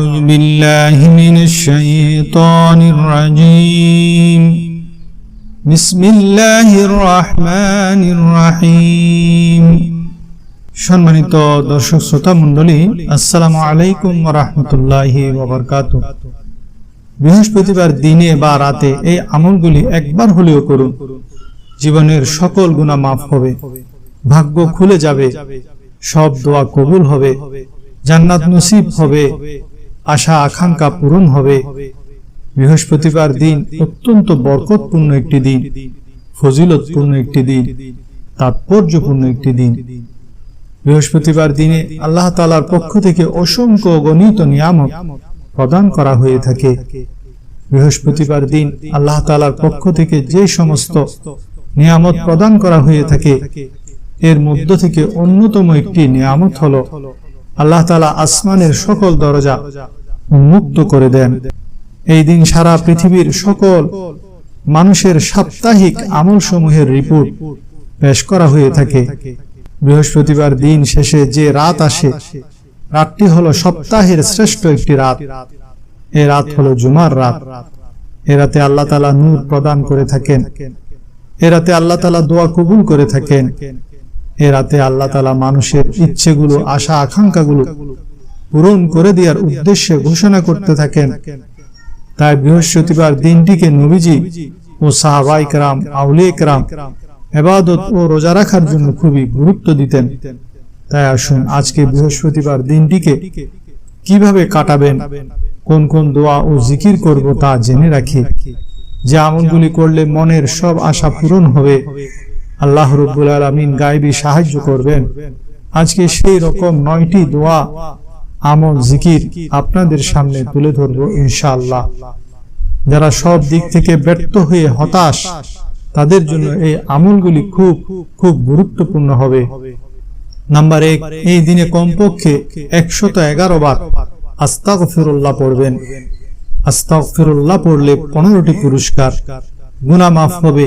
أعوذ بالله من الشيطان الرجيم بسم الله الرحمن الرحيم সম্মানিত দর্শক শ্রোতা মণ্ডলী আসসালামু আলাইকুম রহমতুল্লাহ ওবরকাত বৃহস্পতিবার দিনে বা রাতে এই আমলগুলি একবার হলেও করুন জীবনের সকল গুণা মাফ হবে ভাগ্য খুলে যাবে সব দোয়া কবুল হবে জান্নাত নসিব হবে আশা, আকাঙ্ক্ষা পূরণ হবে। বৃহস্পতিবার দিন অত্যন্ত বরকতপূর্ণ একটি দিন, ফজিলতপূর্ণ একটি দিন, তাৎপর্যপূর্ণ একটি দিন। বৃহস্পতিবার দিনে আল্লাহ তালার পক্ষ থেকে অসংখ্য গণিত নিয়ামক প্রদান করা হয়ে থাকে। বৃহস্পতিবার দিন আল্লাহ তালার পক্ষ থেকে যে সমস্ত নিয়ামত প্রদান করা হয়ে থাকে, এর মধ্য থেকে অন্যতম একটি নিয়ামত হল আল্লাহ তালা আসমানের সকল দরজা উন্মুক্ত করে দেন। এই দিন সারা পৃথিবীর সকল মানুষের সাপ্তাহিক আমল সমূহের রিপোর্ট পেশ করা হয়ে থাকে। বৃহস্পতিবার দিন শেষে যে রাত আসে, রাতটি হলো সপ্তাহের শ্রেষ্ঠ একটি রাত। এ রাত হলো জুমার রাত। এ রাতে আল্লাহ তালা নূর প্রদান করে থাকেন। এ রাতে আল্লাহ তালা দোয়া কবুল করে থাকেন। এ রাতে আল্লাহ তালা মানুষের ইচ্ছেগুলো, আশা, আকাঙ্ক্ষাগুলো পূরণ করে দেওয়ার উদ্দেশ্যে ঘোষণা করতে থাকেন। তাই বৃহস্পতিবার দিনটিকে নবীজি ও সাহাবাই কারাম, আউলিয়ে কারাম এবাদত ও রোজা রাখার জন্য খুবই গুরুত্ব দিতেন। তাই আসুন আজকে বৃহস্পতিবার দিনটিকে কীভাবে কাটাবেন, কোন কোন দোয়া ও জিকির করব তা জেনে রাখি। যে আমলগুলি করলে মনের সব আশা পূরণ হবে। আল্লাহ রব্বুল আলমিন গায়েবী সাহায্য করবেন। আজকে সেই রকম নয়টি দোয়া আমল, জিকির আপনাদের সামনে তুলে ধরবো ইনশাআল্লাহ। যারা সব দিক থেকে ব্যর্থ হয়ে হতাশ, তাদের জন্য এই আমলগুলি খুব খুব গুরুত্বপূর্ণ হবে। নাম্বার এক, এই দিনে কমপক্ষে একশত এগারো বার আস্তাক ফিরুল্লাহ পড়বেন। আস্তাক ফিরুল্লাহ পড়লে পনেরোটি পুরস্কার গুনা মাফ হবে,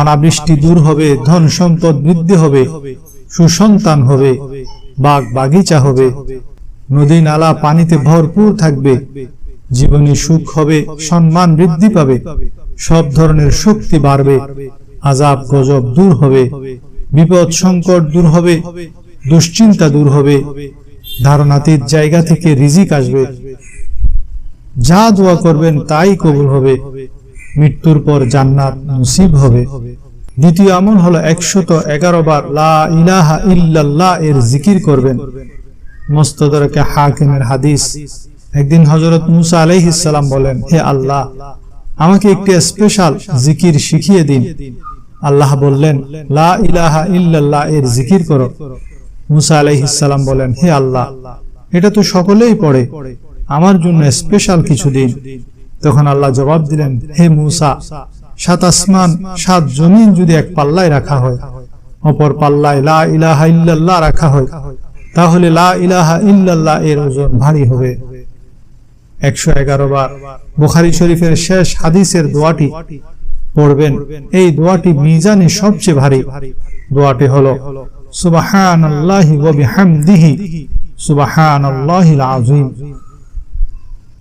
অনাবৃষ্টি দূর হবে ধন সম্পদ বৃদ্ধি হবে, সুসন্তান হবে বাগ বাগিচা হবে নদী নালা পানিতে ভরপুর থাকবে, জীবনে সুখ হবে, সম্মান বৃদ্ধি পাবে, সব ধরনের শক্তি বাড়বে, আজাব, গজব দূর হবে, বিপদ সংকট দূর হবে, দুশ্চিন্তা দূর হবে, ধারণাতীত জায়গা থেকে রিজিক আসবে। যা দোয়া করবেন তাই কবুল হবে, মৃত্যুর পর জান্নাত নসিব হবে। দ্বিতীয় আমল হলো একশত এগারো বার লা ইলাহা ইল্লাল্লাহ এর জিকির করবেন। মস্তদরকে হাকিমের হাদিস। একদিন হজরত মুসা আলাইহিসাল্লাম বলেন, হে আল্লাহ, আমাকে একটি স্পেশাল জিকির শিখিয়ে দিন। আল্লাহ বললেন, লা ইলাহা ইল্লাল্লাহ, এর জিকির করো। মুসা আলাইহিসাল্লাম বলেন, হে আল্লাহ, এটা তো সকলেই পড়ে, আমার জন্য স্পেশাল কিছু দিন। তখন আল্লাহ জবাব দিলেন, হে মুসা, সাত আসমান, সাত জমিন যদি এক পাল্লায় রাখা হয়, অপর পাল্লায় লা ইলাহা ইল্লাল্লাহ রাখা হয় তাহলে লা ইলাহা ইল্লাল্লাহ এর ওজন ভারী হবে। একশো এগারো বার বুখারি শরীফের শেষ হাদিসের দোয়াটি পড়বেন। এই দোয়াটি মিজানে সবচেয়ে ভারী দোয়াটি হলো, সুবহানাল্লাহি ওয়া বিহামদিহি, সুবহানাল্লাহিল আযীম।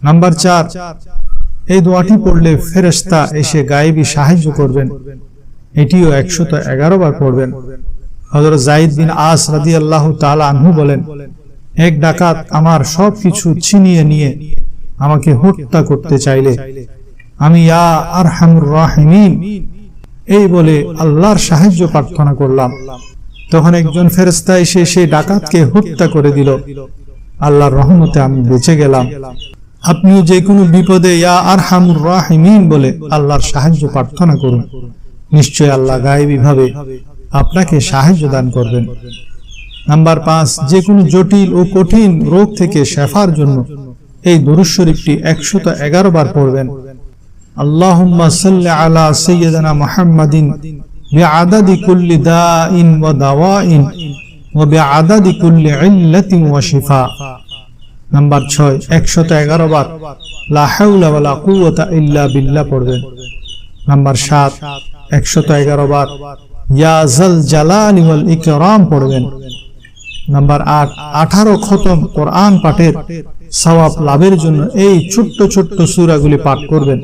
নাম্বার 4 এই দোয়াটি পড়লে ফেরেশতা এসে গায়েবী সাহায্য করবেন। এটিও একশত এগারো বার পড়বেন। হযরত জাইদ বিন আস রাদিয়াল্লাহু তাআলা আনহু বলেন, এক ডাকাত আমার সব কিছু ছিনিয়ে নিয়ে আমাকে হত্যা করতে চাইলে আমি ইয়া আরহামুর রাহিমিন। এই বলে আল্লাহর সাহায্য প্রার্থনা করলাম। তখন একজন ফেরেস্তা এসে সেই ডাকাতকে হত্যা করে দিল। আল্লাহর রহমতে আমি বেঁচে গেলাম। আপনিও যে কোনো বিপদে ইয়া আরহামুর রাহিমিন বলে আল্লাহর সাহায্য প্রার্থনা করুন। নিশ্চয় আল্লাহ গায়েবী ভাবে আপনাকে সাহায্য দান করবেন। নাম্বার পাঁচ যে কোনো জটিল ও কঠিন রোগ থেকে শেফার জন্য এই দরুদ শরীফটি একশত এগারো বার পড়বেন। আল্লাহুম্মা সাল্লি আলা সাইয়্যিদিনা মুহাম্মাদিন বিআদাদি কুল্লি দাইন ওয়া দাওয়াইন ওয়া বিআদাদি কুল্লি ইল্লাতিন ওয়া শিফা। নাম্বার 6 111 বার লা হাওলা লা কুওয়াতা ইল্লা বিল্লাহ পড়বেন। নাম্বার 7 111 বার ইয়া জাল জালালি ওয়াল ইকরাম পড়বেন। নাম্বার আট, আঠারো খতম কোরআন পাঠের সওয়াব লাভের জন্য এই সূরাগুলি পাঠ করবেন।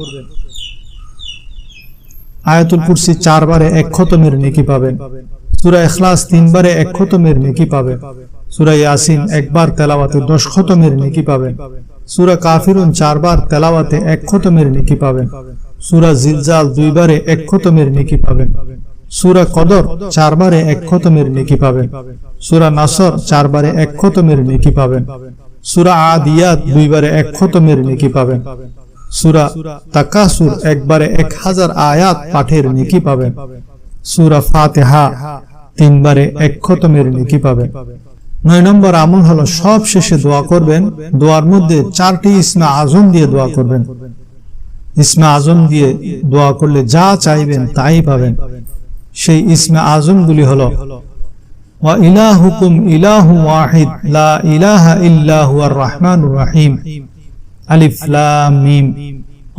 আয়াতুল কুরসি চারবারে এক খতমের নেকি পাবেন। সূরা ইখলাস তিনবারে এক খতমের নেকি পাবেন। সূরা ইয়াসিন একবার তেলাওয়াতে দশ খতমের নেকি পাবেন। সূরা কাফিরুন চারবার তেলাওয়াতে এক খতমের নেকি পাবেন। সূরা জিলজাল দুইবারে এক খতমের নেকি পাবেন। সূরা কদর চারবারে এক খতমের নেকি পাবেন সূরা নাসর চারবারে এক খতমের নেকি পাবেন সুরা আদিয়াত দুইবারে এক খতমের নেকি পাবেন সূরা তাকাসুর একবারে এক হাজার আয়াত পাঠের নেকি পাবেন সূরা ফাতিহা তিনবারে এক খতমের নেকি পাবেন নয় নম্বর আমল হলো সব শেষে দোয়া করবেন। দোয়ার মধ্যে চারটি ইসমা আজম দিয়ে দোয়া করবেন। ইসমা আজম দিয়ে দোয়া করলে যা চাইবেন তাই পাবেন। সেই ইসমা আজমগুলি হলো ওয়া ইলাহুকুম ইলাহু ওয়াহিদ লা ইলাহা ইল্লা হুয়ার রহমানুর রহিম আলিফ লাম মিম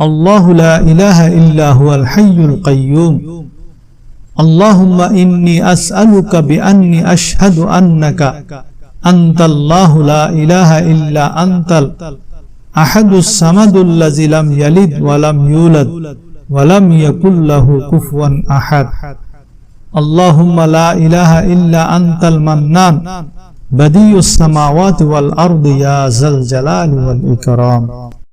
আল্লাহু লা ইলাহা ইল্লা হুয়াল হাইয়ুল কাইয়্যুম اللهم إني أسألك بأني أشهد أنك أنت الله لا إله إلا أنت الأحد الصمد الذي لم يلد ولم يولد ولم يكن له كفوا أحد اللهم لا إله إلا أنت المنان بديع السماوات والأرض يا ذا الجلال والإكرام.